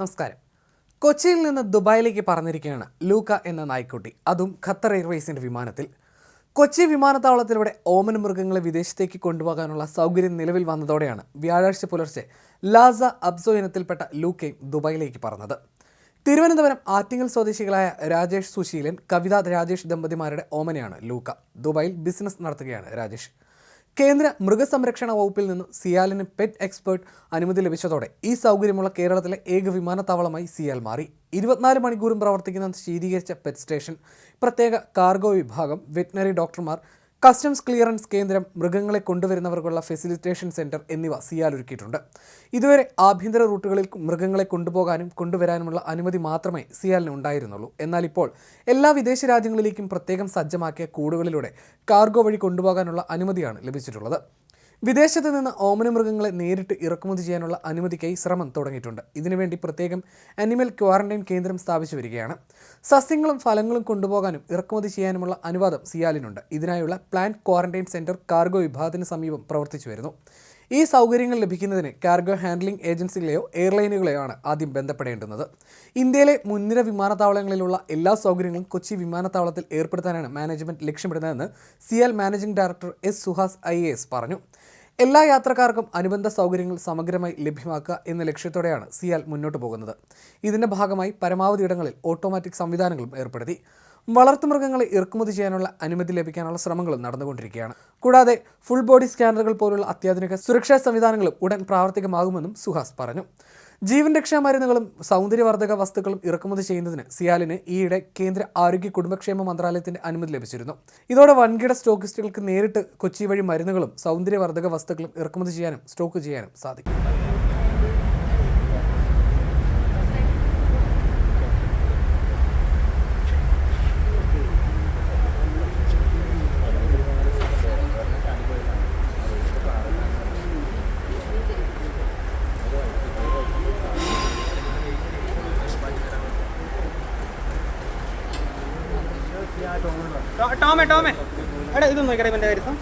നമസ്കാരം. കൊച്ചിയിൽ നിന്ന് ദുബായിലേക്ക് പറഞ്ഞിരിക്കുകയാണ് ലൂക്ക എന്ന നായ്ക്കുട്ടി. അതും ഖത്തർ എയർവേസിന്റെ വിമാനത്തിൽ. കൊച്ചി വിമാനത്താവളത്തിലൂടെ ഓമൻ മൃഗങ്ങളെ വിദേശത്തേക്ക് കൊണ്ടുപോകാനുള്ള സൗകര്യം നിലവിൽ വന്നതോടെയാണ് വ്യാഴാഴ്ച പുലർച്ചെ ലാസ അബ്സോ ഇനത്തിൽപ്പെട്ട ലൂക്കയും ദുബായിലേക്ക് പറഞ്ഞത് തിരുവനന്തപുരം ആറ്റിങ്ങൽ സ്വദേശികളായ രാജേഷ് സുശീലൻ കവിത രാജേഷ് ദമ്പതിമാരുടെ ഓമനയാണ് ലൂക്ക. ദുബായിൽ ബിസിനസ് നടത്തുകയാണ് രാജേഷ്. കേന്ദ്ര മൃഗസംരക്ഷണ വകുപ്പിൽ നിന്ന് സിയാലിന് പെറ്റ് എക്സ്പേർട്ട് അനുമതി ലഭിച്ചതോടെ ഈ സൗകര്യമുള്ള കേരളത്തിലെ ഏക വിമാനത്താവളമായി സിയാൽ മാറി. ഇരുപത്തിനാല് മണിക്കൂറും പ്രവർത്തിക്കുന്ന ശീതീകരിച്ച പെറ്റ് സ്റ്റേഷൻ പ്രത്യേക കാർഗോ വിഭാഗം വെറ്റിനറി ഡോക്ടർമാർ കസ്റ്റംസ് ക്ലിയറൻസ് കേന്ദ്രം മൃഗങ്ങളെ കൊണ്ടുവരുന്നവർക്കുള്ള ഫെസിലിറ്റേഷൻ സെന്റർ എന്നിവ സിയാൽ ഒരുക്കിയിട്ടുണ്ട്. ഇതുവരെ ആഭ്യന്തര റൂട്ടുകളിൽ മൃഗങ്ങളെ കൊണ്ടുപോകാനും കൊണ്ടുവരാനുമുള്ള അനുമതി മാത്രമേ സിയാലിന് ഉണ്ടായിരുന്നുള്ളൂ. എന്നാൽ ഇപ്പോൾ എല്ലാ വിദേശ രാജ്യങ്ങളിലേക്കും പ്രത്യേകം സജ്ജമാക്കിയ കൂടുകളിലൂടെ കാർഗോ വഴി കൊണ്ടുപോകാനുള്ള അനുമതിയാണ് ലഭിച്ചിട്ടുള്ളത്. വിദേശത്ത് നിന്ന് ഓമന മൃഗങ്ങളെ നേരിട്ട് ഇറക്കുമതി ചെയ്യാനുള്ള അനുമതിക്കായി ശ്രമം തുടങ്ങിയിട്ടുണ്ട്. ഇതിനുവേണ്ടി പ്രത്യേകം അനിമൽ ക്വാറന്റൈൻ കേന്ദ്രം സ്ഥാപിച്ചു വരികയാണ്. സസ്യങ്ങളും ഫലങ്ങളും കൊണ്ടുപോകാനും ഇറക്കുമതി ചെയ്യാനുമുള്ള അനുവാദം സിയാലിനുണ്ട്. ഇതിനായുള്ള പ്ലാന്റ് ക്വാറന്റൈൻ സെന്റർ കാർഗോ വിഭാഗത്തിന് സമീപം പ്രവർത്തിച്ചു വരുന്നു. ഈ സൗകര്യങ്ങൾ ലഭിക്കുന്നതിന് കാർഗോ ഹാൻഡ്ലിംഗ് ഏജൻസികളെയോ എയർലൈനുകളെയോ ആണ് ആദ്യം ബന്ധപ്പെടേണ്ടുന്നത്. ഇന്ത്യയിലെ മുൻനിര വിമാനത്താവളങ്ങളിലുള്ള എല്ലാ സൗകര്യങ്ങളും കൊച്ചി വിമാനത്താവളത്തിൽ ഏർപ്പെടുത്താനാണ് മാനേജ്മെന്റ് ലക്ഷ്യമിടുന്നതെന്ന് CIAL managing director S Suhas I പറഞ്ഞു. എല്ലാ യാത്രക്കാർക്കും അനുബന്ധ സൗകര്യങ്ങൾ സമഗ്രമായി ലഭ്യമാക്കുക എന്ന ലക്ഷ്യത്തോടെയാണ് സിയാൽ മുന്നോട്ട് പോകുന്നത്. ഇതിന്റെ ഭാഗമായി പരമാവധി ഇടങ്ങളിൽ ഓട്ടോമാറ്റിക് സംവിധാനങ്ങളും ഏർപ്പെടുത്തി. വളർത്തുമൃഗങ്ങളെ ഇറക്കുമതി ചെയ്യാനുള്ള അനുമതി ലഭിക്കാനുള്ള ശ്രമങ്ങളും നടന്നുകൊണ്ടിരിക്കുകയാണ്. കൂടാതെ ഫുൾ ബോഡി സ്കാനറുകൾ പോലുള്ള അത്യാധുനിക സുരക്ഷാ സംവിധാനങ്ങളും ഉടൻ പ്രാവർത്തികമാകുമെന്നും സുഹാസ് പറഞ്ഞു. ജീവൻ രക്ഷാ മരുന്നുകളും സൗന്ദര്യവർദ്ധക വസ്തുക്കളും ഇറക്കുമതി ചെയ്യുന്നതിന് സിയാലിന് ഈയിടെ കേന്ദ്ര ആരോഗ്യ കുടുംബക്ഷേമ മന്ത്രാലയത്തിന്റെ അനുമതി ലഭിച്ചിരുന്നു. ഇതോടെ വൻകിട സ്റ്റോക്കിസ്റ്റുകൾക്ക് നേരിട്ട് കൊച്ചി വഴി മരുന്നുകളും സൗന്ദര്യവർദ്ധക വസ്തുക്കളും ഇറക്കുമതി ചെയ്യാനും സ്റ്റോക്ക് ചെയ്യാനും സാധിക്കും. ടോമേ ടോമേ. എടാ ഇത് നോക്കട്ടെ ഇവന്റെ കാര്യം.